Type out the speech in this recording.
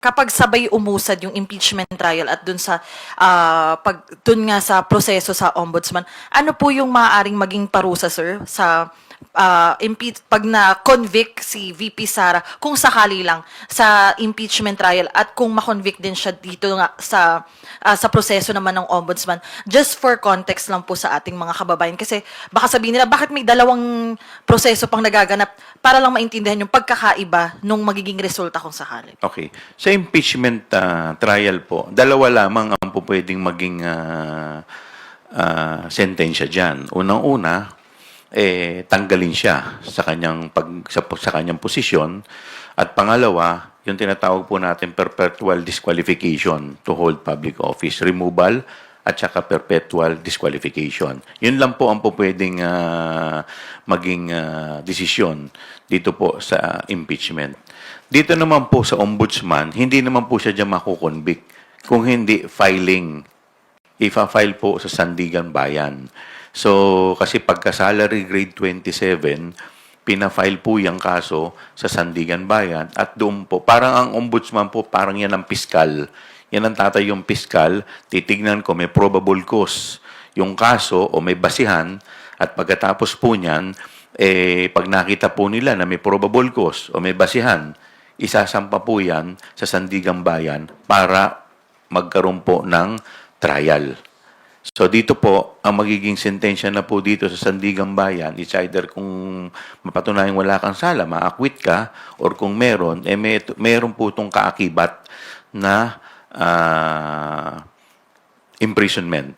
kapag sabay umusad yung impeachment trial at dun sa ah, pag dun nga sa proseso sa ombudsman, ano po yung maaaring maging parusa sir sa ah, impeach pag na convict si VP Sara kung sakali lang sa impeachment trial at kung ma-convict din siya dito nga sa ah, sa proseso naman ng ombudsman just for context lang po sa ating mga kababayan kasi baka sabihin nila bakit may dalawang proseso pang nagaganap para lang maintindihan yung pagkakaiba nung magiging resulta kung sakali. Okay. Sa impeachment ah, trial po, dalawa lamang ang po pwedeng maging ah, ah, sentensya dyan. Unang-una, eh, tanggalin siya sa kanyang, pag, sa, sa kanyang posisyon. At pangalawa, yung tinatawag po natin perpetual disqualification to hold public office. Removal at saka perpetual disqualification. Yun lang po ang po pwedeng ah, maging ah, desisyon dito po sa impeachment. Dito naman po sa ombudsman, hindi naman po siya dyan makukonvict kung hindi filing. Ifa-file po sa Sandigan Bayan. So, kasi pagka salary grade 27, pina-file po yung kaso sa Sandigan Bayan at doon po, parang ang ombudsman po, parang yan ang piskal. Yan ang tatay yung piskal, titignan ko may probable cause yung kaso o may basihan at pagkatapos po niyan, eh, pag nakita po nila na may probable cause o may basihan, isasampa po yan sa Sandigan Bayan para magkaroon po ng trial. So dito po, ang magiging sentensya na po dito sa Sandigan Bayan, it's either kung mapatunayang wala kang sala, ma-acquit ka, or kung meron, eh may, meron po itong kaakibat na ah, imprisonment.